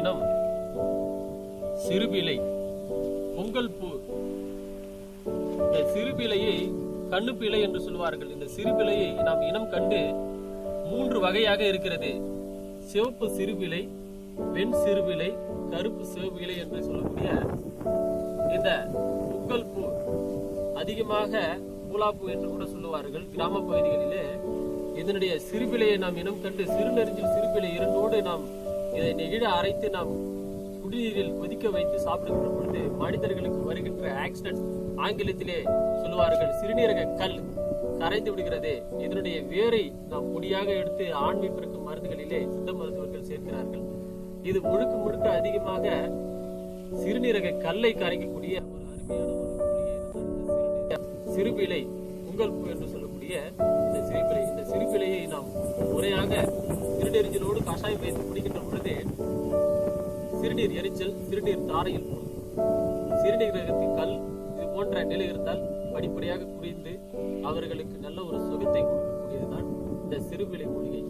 இனம் சிறுபிலை பொங்கல் பூ. இந்த சிறுபிலையை கண்ணுப்பிலை என்று சொல்வார்கள் இந்த சிறுபிலையை நாம் இனம் கண்டு மூன்று வகையாக இருக்கிறது. சிவப்பு சிறுபிலை வெண் சிறுபிலை கருப்பு சிவபிலை என்று சொல்லக்கூடிய இந்த பொங்கல் பூ. அதிகமாக பூலாப்பூ என்று கூட சொல்லுவார்கள். கிராம பகுதிகளிலே இதனுடைய சிறுபிலையை நாம் இனம் கண்டு சிறுநெறிஞ்சில் சிறுபிலை இரண்டோடு நாம் இதை நெகிழ அரைத்து நாம் குடிநீரில் கொதிக்க வைத்து சாப்பிடுகின்ற பொழுது மனிதர்களுக்கு வருகின்ற ஆக்சிடென்ட் ஆங்கிலத்திலே சொல்லுவார்கள் சிறுநீரக கல் கரைந்து விடுகிறது. இதனுடைய வேரை நாம் பொடியாக எடுத்து ஆண்மைப்பிற்கு பிறக்கும் மருந்துகளிலே சித்த மருத்துவர்கள் சேர்க்கிறார்கள். இது முழுக்க முழுக்க அதிகமாக சிறுநீரக கல்லை கரைக்கக்கூடிய ஒரு அருமையான ஒரு சிறுபிலை உங்கள் பூ என்று சொல்லக்கூடிய இந்த சிறுபிலை இந்த சிறுபிலையை நாம் முறையாக சிறுநெறிஞ்சலோடு கஷாயம் வைத்து குடிக்கின்ற சிறுநீர் எரிச்சல் சிறுநீர் தாரையில் சிறுநீர் கிரகத்தின் கல் இது போன்ற நிலை இருந்தால் படிப்படியாக குறைந்து அவர்களுக்கு நல்ல ஒரு சுகத்தை கொடுக்கக்கூடியதுதான் இந்த சிறுபிலை மூலிகை.